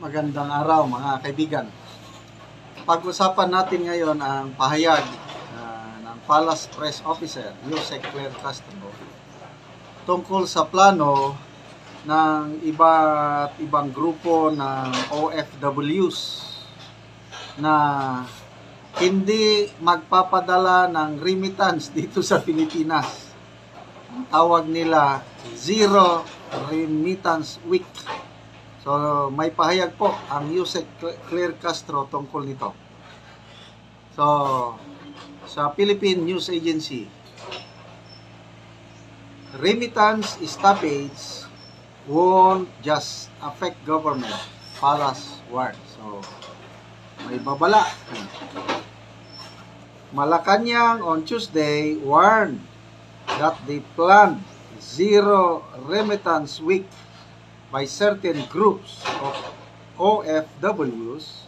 Magandang araw mga kaibigan. Pag-usapan natin ngayon ang pahayag ah, ng Palace Press Officer, Yusek Claire Castro, tungkol sa plano ng iba't ibang grupo ng OFWs na hindi magpapadala ng remittance dito sa Pilipinas. Ang tawag nila Zero Remittance Week. So, may pahayag po ang Yusek Claire Castro tungkol nito. So, sa Philippine News Agency, remittance stoppage won't just affect government, palace ward. So, may babala. Malacanang on Tuesday warned that the planned zero remittance week by certain groups of OFWs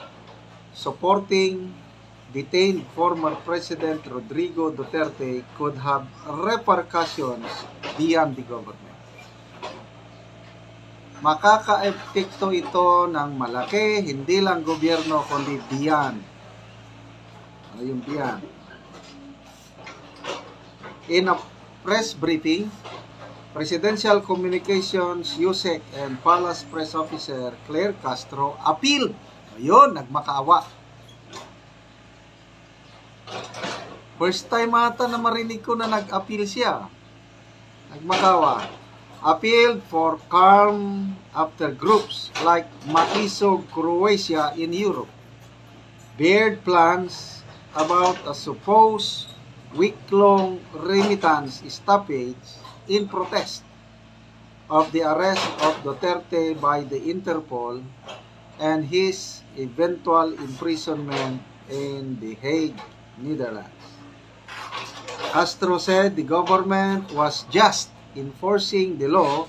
supporting detained former President Rodrigo Duterte could have repercussions beyond the government. Makaka-epekto ito ng malaki, hindi lang gobyerno, kundi beyond. Ano yung beyond? In a press briefing, Presidential Communications USEC and Palace Press Officer Claire Castro appeal. Ayun, nagmakaawa. First time ata na marinig ko na nag-appeal siya. Nagmakawa. Appealed for calm after groups like Maisog Croatia in Europe. Bared plans about a supposed week-long remittance stoppage in protest of the arrest of Duterte by the Interpol and his eventual imprisonment in The Hague, Netherlands. Castro said the government was just enforcing the law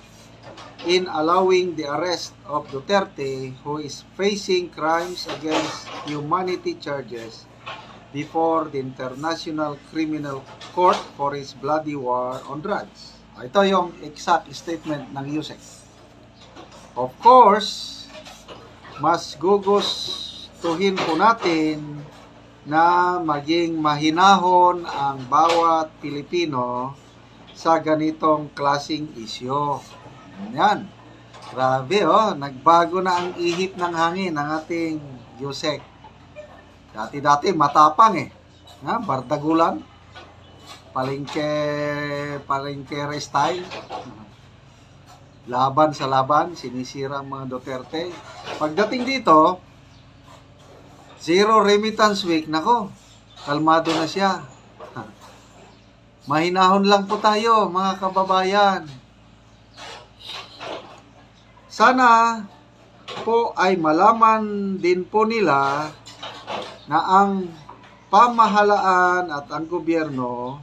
in allowing the arrest of Duterte, who is facing crimes against humanity charges before the International Criminal Court for his bloody war on drugs. Ito yung exact statement ng USEC. Of course, mas gugustuhin po natin na maging mahinahon ang bawat Pilipino sa ganitong klasing isyo. Yan. Grabe oh, nagbago na ang ihip ng hangin ng ating Yusek. Dati-dati matapang eh. Ha? Bardagulan. Palengke, palengke style. Laban sa laban, sinisira ang mga Duterte. Pagdating dito, zero remittance week, nako, kalmado na siya. Mahinahon lang po tayo, mga kababayan. Sana po ay malaman din po nila na ang pamahalaan at ang gobyerno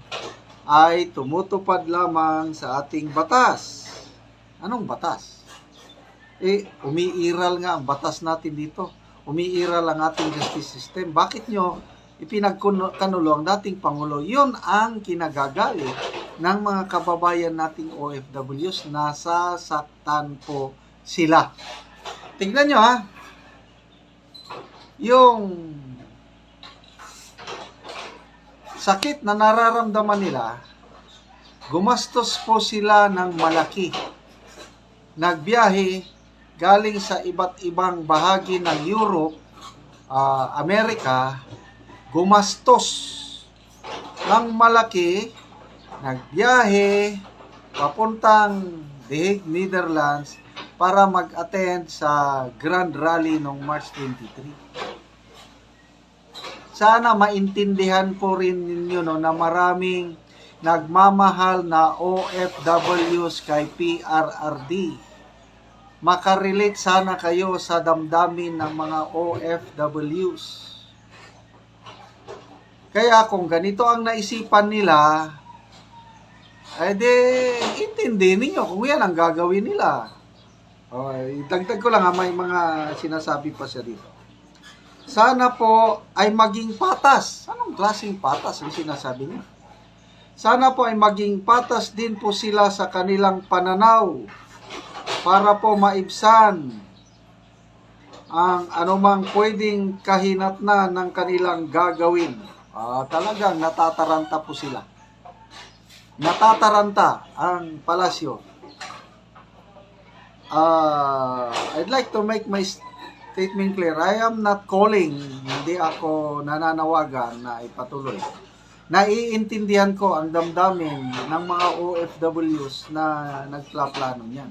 ay tumutupad lamang sa ating batas. Anong batas? Eh, umiiral nga ang batas natin dito. Umiiral ang ating justice system. Bakit nyo ipinagkanulo ang dating Pangulo? Yun ang kinagagalit ng mga kababayan nating OFWs. Nasasaktan po sila. Tingnan nyo ha. Yung sakit na nararamdaman nila, gumastos po sila ng malaki. Nagbiyahe galing sa iba't ibang bahagi ng Europe, ah, Amerika, gumastos ng malaki, nagbiyahe papuntang The Hague, Netherlands para mag-attend sa Grand Rally noong March 23 sana maintindihan po rin ninyo no, na maraming nagmamahal na OFWs kay PRRD. Makarelate sana kayo sa damdamin ng mga OFWs. Kaya kung ganito ang naisipan nila, ay di, intindi ninyo kung yan ang gagawin nila. O, dagdag ko lang ha, may mga sinasabi pa siya dito sana po ay maging patas. Anong klaseng patas ang sinasabi niya? Sana po ay maging patas din po sila sa kanilang pananaw para po maibsan ang anumang pwedeng kahinatna ng kanilang gagawin. Ah, talagang natataranta po sila. Natataranta ang palasyo. Ah, I'd like to make my statement clear. I am not calling, hindi ako nananawagan na ipatuloy. Naiintindihan ko ang damdamin ng mga OFWs na nagplaplano niyan.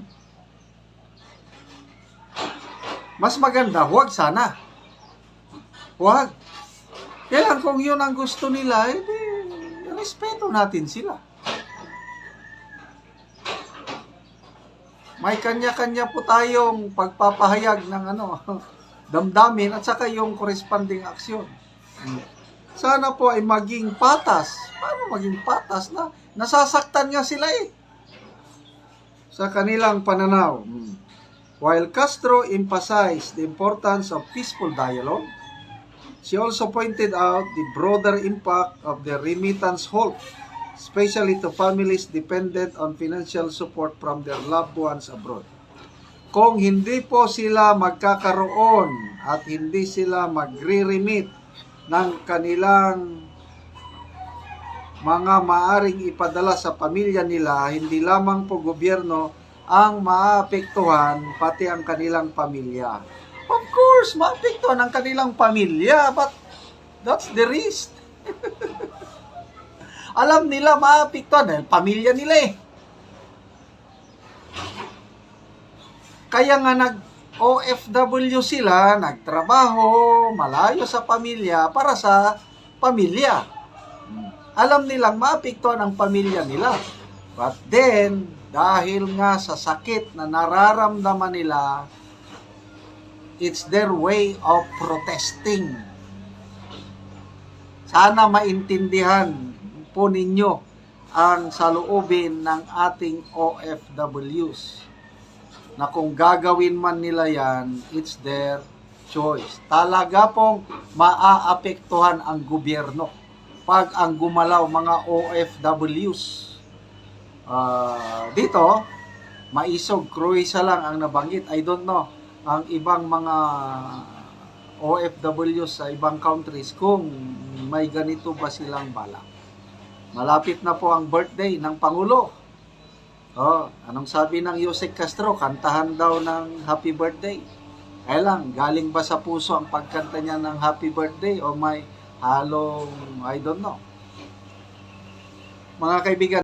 Mas maganda, huwag sana. Huwag. Kailan kung yun ang gusto nila, edi, respeto natin sila. May kanya-kanya po tayong pagpapahayag ng ano, damdamin at saka yung corresponding aksyon. Sana po ay maging patas. Paano maging patas na nasasaktan nga sila eh. Sa kanilang pananaw. While Castro emphasized the importance of peaceful dialogue, she also pointed out the broader impact of the remittance halt, especially to families dependent on financial support from their loved ones abroad. Kung hindi po sila magkakaroon at hindi sila magre-remit ng kanilang mga maaring ipadala sa pamilya nila, hindi lamang po gobyerno ang maapektuhan pati ang kanilang pamilya. Of course, maapektuhan ang kanilang pamilya, but that's the risk. Alam nila maapektuhan, eh, pamilya nila eh. Kaya nga nag OFW sila, nagtrabaho, malayo sa pamilya para sa pamilya. Alam nilang maapektuhan ang pamilya nila. But then, dahil nga sa sakit na nararamdaman nila, it's their way of protesting. Sana maintindihan po ninyo ang saloobin ng ating OFWs na kung gagawin man nila yan, it's their choice. Talaga pong maaapektuhan ang gobyerno pag ang gumalaw mga OFWs. Ah, dito, maisog, Cruisa lang ang nabanggit. I don't know ang ibang mga OFWs sa ibang countries kung may ganito ba silang balak. Malapit na po ang birthday ng Pangulo. Oh, anong sabi ng Yusek Castro? Kantahan daw ng happy birthday. Kaya lang, galing ba sa puso ang pagkanta niya ng happy birthday o may halong, I don't know. Mga kaibigan,